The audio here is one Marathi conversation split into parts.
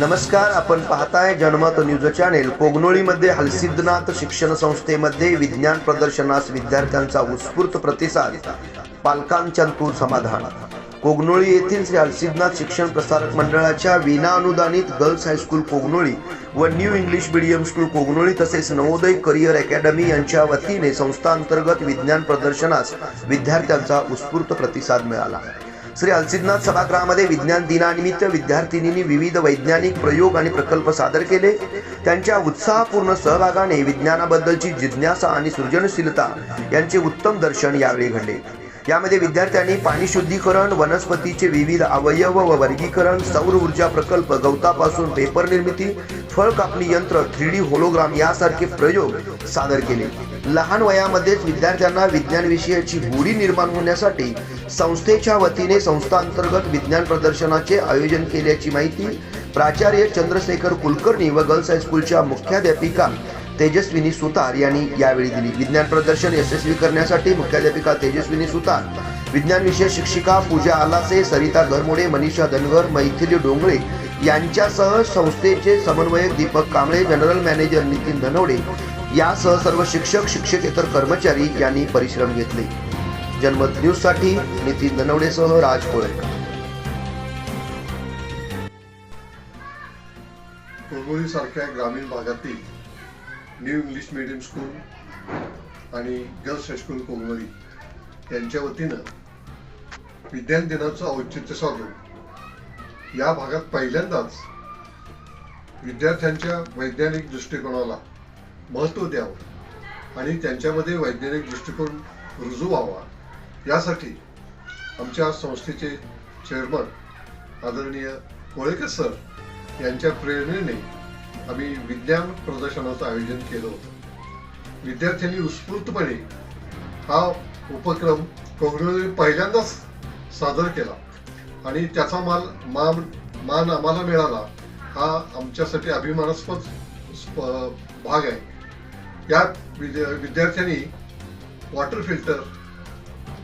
नमस्कार आपण पाहताय जनमत न्यूज चॅनेल. कोगनोळीमध्ये हलसिद्धनाथ शिक्षण संस्थेमध्ये विज्ञान प्रदर्शनास विद्यार्थ्यांचा उत्स्फूर्त प्रतिसाद. पालकांच्यांतूर समाधान. कोगनोळी येथील श्री हलसिद्धनाथ शिक्षण प्रसारक मंडळाच्या विना अनुदानित गर्ल्स हायस्कूल कोगनोळी व new English medium school Kognoli तसेच नवोदय करिअर अकॅडमी यांच्या वतीने संस्थांतर्गत विज्ञान प्रदर्शनास विद्यार्थ्यांचा उत्स्फूर्त प्रतिसाद मिळाला. श्री अलसिद्धनाथ सभागृहामध्ये विज्ञान दिनानिमित्त विद्यार्थिनींनी विविध वैज्ञानिक प्रयोग आणि प्रकल्प सादर केले. त्यांच्या उत्साहपूर्ण सहभागाने विज्ञानाबद्दलची जिज्ञासा आणि सृजनशीलता यांचे उत्तम दर्शन यावेळी घडले. यामध्ये विद्यार्थ्यांनी पाणी शुद्धीकरण वनस्पतीचे विविध अवयव व वर्गीकरण सौर ऊर्जा प्रकल्प गवतापासून पेपर निर्मिती फळ कापणी यंत्र थ्री डी होलोग्राम यासारखे प्रयोग सादर केले. लहान वयामध्येच विद्यार्थ्यांना विज्ञानविषयाची गोडी निर्माण होण्यासाठी संस्थेच्या वतीने संस्थांतर्गत विज्ञान प्रदर्शनाचे आयोजन केल्याची माहिती प्राचार्य चंद्रशेखर कुलकर्णी व गर्ल्स हायस्कूलच्या मुख्याध्यापिका तेजस्विनी सुतार यांनी यावेळी दिली. विज्ञान प्रदर्शन यशस्वी करण्यासाठी मुख्याध्यापिका तेजस्विनी सुतार विज्ञान विषय शिक्षिका पूजा आलासे सरिता घरमोडे मनीषा धनगर मैथिली डोंगळे यांच्यासह संस्थेचे समन्वयक दीपक कांबळे जनरल मॅनेजर नितीन धनवडे यासह सर्व शिक्षक शिक्षकेतर कर्मचारी यांनी परिश्रम घेतले. जनमत न्यूजसाठी नितीन धनवडेसह राज कोळेकर. सारख्या ग्रामीण भागातील न्यू इंग्लिश मीडियम स्कूल आणि गर्ल्स हायस्कूल कोंगवळी यांच्या वतीनं विज्ञान दिनाचं औचित्य साधून या भागात पहिल्यांदाच विद्यार्थ्यांच्या वैज्ञानिक दृष्टिकोनाला महत्त्व द्यावं आणि त्यांच्यामध्ये वैज्ञानिक दृष्टिकोन रुजू व्हावा यासाठी आमच्या संस्थेचे चेअरमन आदरणीय कोळेकर सर यांच्या प्रेरणेने आम्ही विज्ञान प्रदर्शनाचं आयोजन केलं होतं. विद्यार्थ्यांनी उत्स्फूर्तपणे हा उपक्रम कोकणामध्ये पहिल्यांदाच सादर केला. आणि त्याचा माल मान मान आम्हाला मिळाला हा आमच्यासाठी अभिमानास्पद स्प- भाग आहे. यात विद्या विद्यार्थ्यांनी वॉटर फिल्टर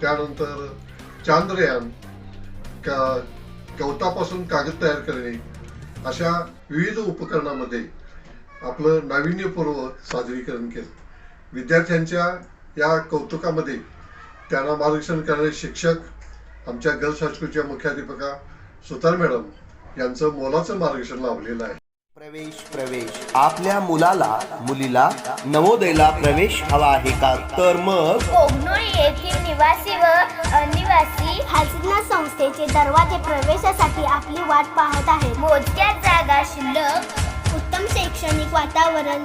त्यानंतर चांद्रयान का गवतापासून कागद तयार करणे अशा विविध उपकरणामध्ये आपलं नाविन्यपूर्व सादरीकरण केलं. विद्यार्थ्यांच्या या कौतुकामध्ये त्यांना मार्गदर्शन करणारे शिक्षक आमच्या गर्ल्स हायस्कूलच्या मुख्याध्यापिका सुतार मॅडम यांचं मोलाचं मार्गदर्शन लाभलेलं आहे. प्रवेश प्रवेश. आपल्या मुलाला मुलीला नवोदयला प्रवेश हवा आहे का? तर मग? येथील निवासी व अनिवासी हालसिद्धनाथ संस्थेचे दरवाजे प्रवेशासाठी आपली वाट पाहत आहेत. मोजक्या जागा शिल्लक उत्तम शैक्षणिक वातावरण